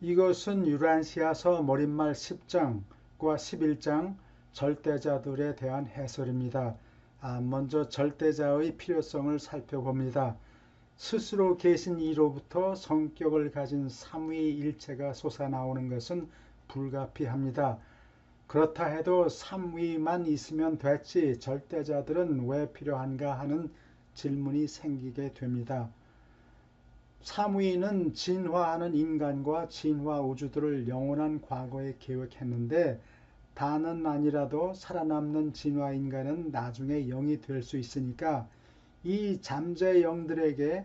이것은 유란시아서 머릿말 10장과 11장 절대자들에 대한 해설입니다. 아, 먼저 절대자의 필요성을 살펴봅니다. 스스로 계신 이로부터 성격을 가진 삼위일체가 솟아나오는 것은 불가피합니다. 그렇다 해도 삼위만 있으면 됐지 절대자들은 왜 필요한가 하는 질문이 생기게 됩니다. 삼위는 진화하는 인간과 진화 우주들을 영원한 과거에 계획했는데 다는 아니라도 살아남는 진화 인간은 나중에 영이 될 수 있으니까 이 잠재 영들에게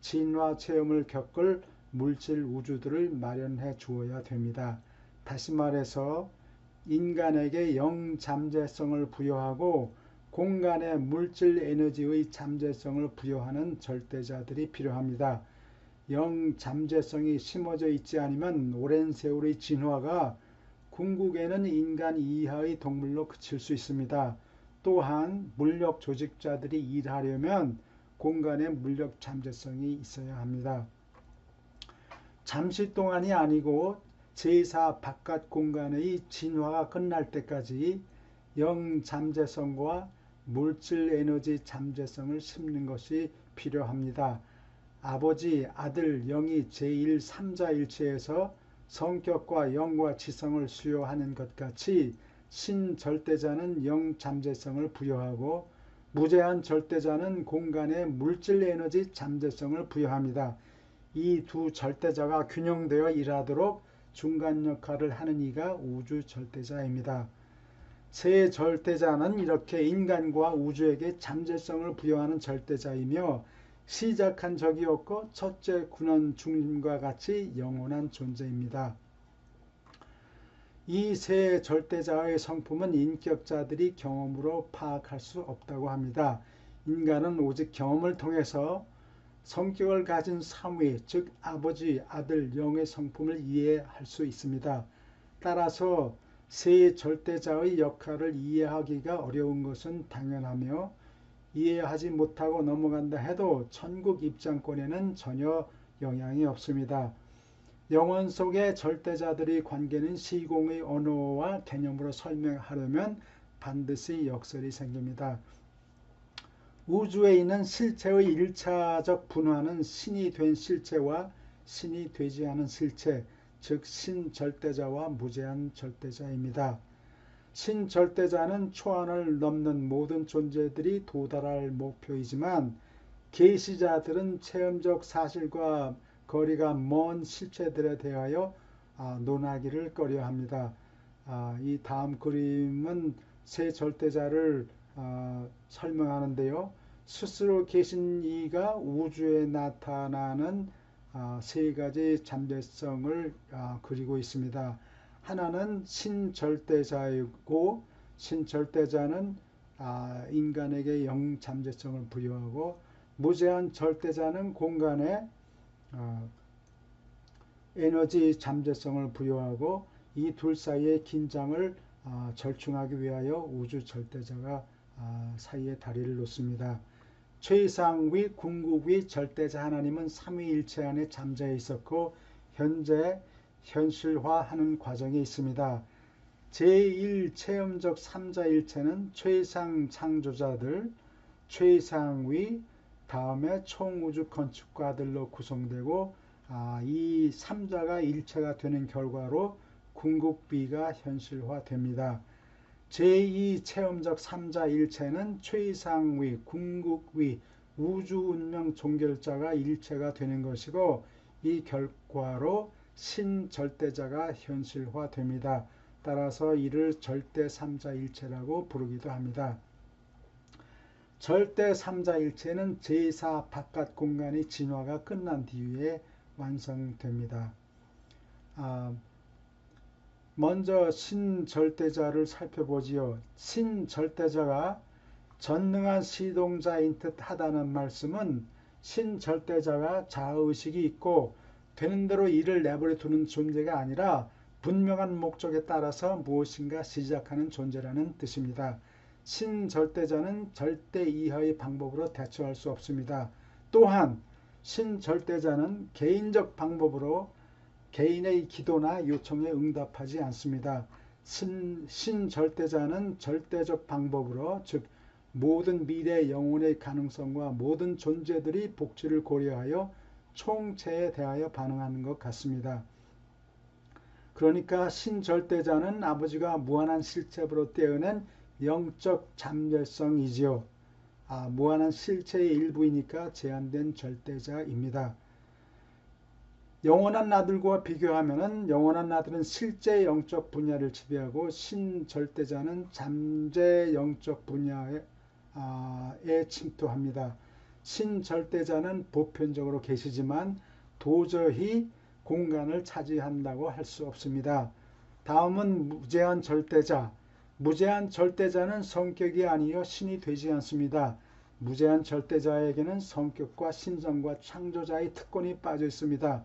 진화 체험을 겪을 물질 우주들을 마련해 주어야 됩니다. 다시 말해서 인간에게 영 잠재성을 부여하고 공간의 물질 에너지의 잠재성을 부여하는 절대자들이 필요합니다. 영 잠재성이 심어져 있지 않으면 오랜 세월의 진화가 궁극에는 인간 이하의 동물로 그칠 수 있습니다. 또한 물력 조직자들이 일하려면 공간의 물력 잠재성이 있어야 합니다. 잠시 동안이 아니고 제4 바깥 공간의 진화가 끝날 때까지 영 잠재성과 물질 에너지 잠재성을 심는 것이 필요합니다. 아버지, 아들, 영이 제1, 3자 일체에서 성격과 영과 지성을 수요하는 것 같이 신절대자는 영 잠재성을 부여하고 무제한 절대자는 공간의 물질 에너지 잠재성을 부여합니다. 이 두 절대자가 균형되어 일하도록 중간 역할을 하는 이가 우주 절대자입니다. 세 절대자는 이렇게 인간과 우주에게 잠재성을 부여하는 절대자이며 시작한 적이 없고 첫째 군원 중심과 같이 영원한 존재입니다. 이 세 절대자의 성품은 인격자들이 경험으로 파악할 수 없다고 합니다. 인간은 오직 경험을 통해서 성격을 가진 삼위, 즉 아버지, 아들, 영의 성품을 이해할 수 있습니다. 따라서 세 절대자의 역할을 이해하기가 어려운 것은 당연하며 이해하지 못하고 넘어간다 해도 천국 입장권에는 전혀 영향이 없습니다. 영원 속의 절대자들의 관계는 시공의 언어와 개념으로 설명하려면 반드시 역설이 생깁니다. 우주에 있는 실체의 일차적 분화는 신이 된 실체와 신이 되지 않은 실체, 즉 신절대자와 무제한 절대자입니다. 신절대자는 초안을 넘는 모든 존재들이 도달할 목표이지만 계시자들은 체험적 사실과 거리가 먼 실체들에 대하여 아, 논하기를 꺼려합니다. 아, 이 다음 그림은 세 절대자를 아, 설명하는데요. 스스로 계신 이가 우주에 나타나는 아, 세 가지 잠재성을 아, 그리고 있습니다. 하나는 신절대자이고 신절대자는 아, 인간에게 영 잠재성을 부여하고 무제한 절대자는 공간에 어, 에너지 잠재성을 부여하고 이 둘 사이의 긴장을 어, 절충하기 위하여 우주 절대자가 어, 사이에 다리를 놓습니다. 최상위, 궁극위, 절대자 하나님은 삼위일체 안에 잠자해 있었고 현재 현실화하는 과정에 있습니다. 제1 체험적 3자일체는 최상 창조자들, 최상위, 다음에 총우주 건축가들로 구성되고 아, 이 3자가 일체가 되는 결과로 궁극비가 현실화됩니다. 제2 체험적 3자 일체는 최상위, 궁극위, 우주운명 종결자가 일체가 되는 것이고 이 결과로 신절대자가 현실화됩니다. 따라서 이를 절대 3자 일체라고 부르기도 합니다. 절대 3자 일체는 제4 바깥 공간의 진화가 끝난 뒤에 완성됩니다. 아, 먼저 신절대자를 살펴보지요. 신절대자가 전능한 시동자인 듯 하다는 말씀은 신절대자가 자의식이 있고 되는 대로 일을 내버려 두는 존재가 아니라 분명한 목적에 따라서 무엇인가 시작하는 존재라는 뜻입니다. 신절대자는 절대 이하의 방법으로 대처할 수 없습니다. 또한 신절대자는 개인적 방법으로 개인의 기도나 요청에 응답하지 않습니다. 신, 신절대자는 절대적 방법으로 즉 모든 미래 영혼의 가능성과 모든 존재들이 복지를 고려하여 총체에 대하여 반응하는 것 같습니다. 그러니까 신절대자는 아버지가 무한한 실체로 떼어낸 영적 잠재성이지요. 아, 무한한 실체의 일부이니까 제한된 절대자입니다. 영원한 나들과 비교하면 영원한 나들은 실제 영적 분야를 지배하고 신절대자는 잠재 영적 분야에 아, 침투합니다. 신절대자는 보편적으로 계시지만 도저히 공간을 차지한다고 할 수 없습니다. 다음은 무제한 절대자. 무제한 절대자는 성격이 아니여 신이 되지 않습니다. 무제한 절대자에게는 성격과 신성과 창조자의 특권이 빠져 있습니다.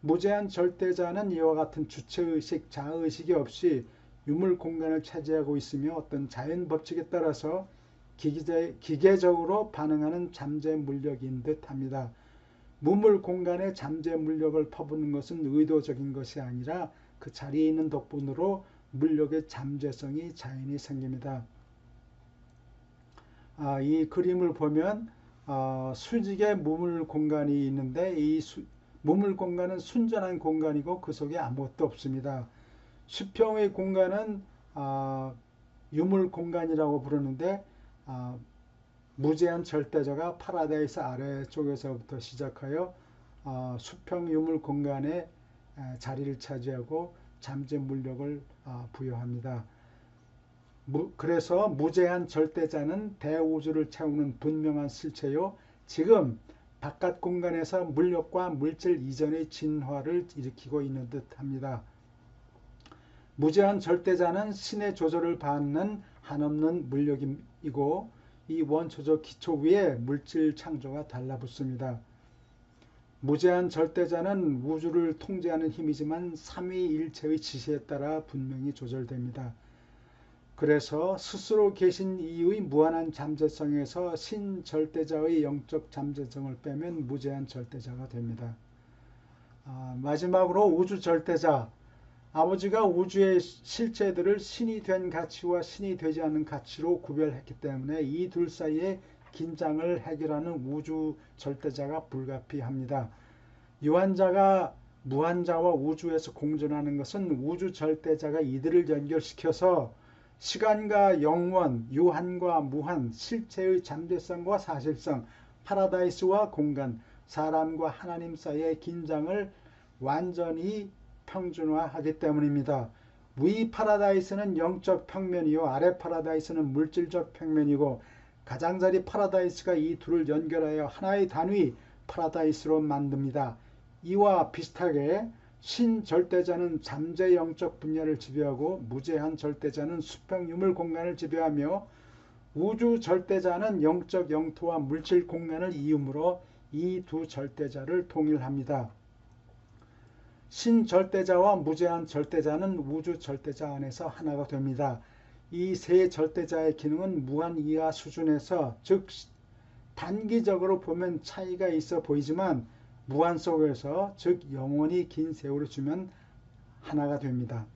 무제한 절대자는 이와 같은 주체의식, 자의식이 없이 유물 공간을 차지하고 있으며 어떤 자연 법칙에 따라서 기계, 기계 적으로 반응하는 잠재 물력인 듯 합니다. 무물 공간에 잠재 물력을 퍼붓는 것은 의도적인 것이 아니라 그 자리에 있는 덕분으로 물력의 잠재성이 자연히 생깁니다. 아, 이 그림을 보면 어, 수직의 무물 공간이 있는데 이 수, 무물 공간은 순전한 공간이고 그 속에 아무것도 없습니다. 수평의 공간은 어, 유물 공간이라고 부르는데 어, 무제한 절대자가 파라다이스 아래쪽에서부터 시작하여 어, 수평 유물 공간에 에, 자리를 차지하고 잠재 물력을 어, 부여합니다. 무, 그래서 무제한 절대자는 대우주를 채우는 분명한 실체요. 지금 바깥 공간에서 물력과 물질 이전의 진화를 일으키고 있는 듯 합니다. 무제한 절대자는 신의 조절을 받는 한없는 물력이고 이 원초적 기초 위에 물질 창조가 달라붙습니다. 무제한 절대자는 우주를 통제하는 힘이지만 삼위일체의 지시에 따라 분명히 조절됩니다. 그래서 스스로 계신 이의 무한한 잠재성에서 신절대자의 영적 잠재성을 빼면 무제한 절대자가 됩니다. 아, 마지막으로 우주 절대자 아버지가 우주의 실체들을 신이 된 가치와 신이 되지 않는 가치로 구별했기 때문에 이 둘 사이에 긴장을 해결하는 우주 절대자가 불가피합니다. 유한자가 무한자와 우주에서 공존하는 것은 우주 절대자가 이들을 연결시켜서 시간과 영원, 유한과 무한, 실체의 잠재성과 사실성, 파라다이스와 공간, 사람과 하나님 사이의 긴장을 완전히 평준화하기 때문입니다. 위 파라다이스는 영적 평면이요 아래 파라다이스는 물질적 평면이고 가장자리 파라다이스가 이 둘을 연결하여 하나의 단위 파라다이스로 만듭니다. 이와 비슷하게 신절대자는 잠재 영적 분야를 지배하고 무제한 절대자는 수평 유물 공간을 지배하며 우주 절대자는 영적 영토와 물질 공간을 이음으로 이 두 절대자를 통일합니다. 신절대자와 무제한 절대자는 우주 절대자 안에서 하나가 됩니다. 이 세 절대자의 기능은 무한 이하 수준에서 즉 단기적으로 보면 차이가 있어 보이지만 무한 속에서 즉 영원히 긴 세월을 주면 하나가 됩니다.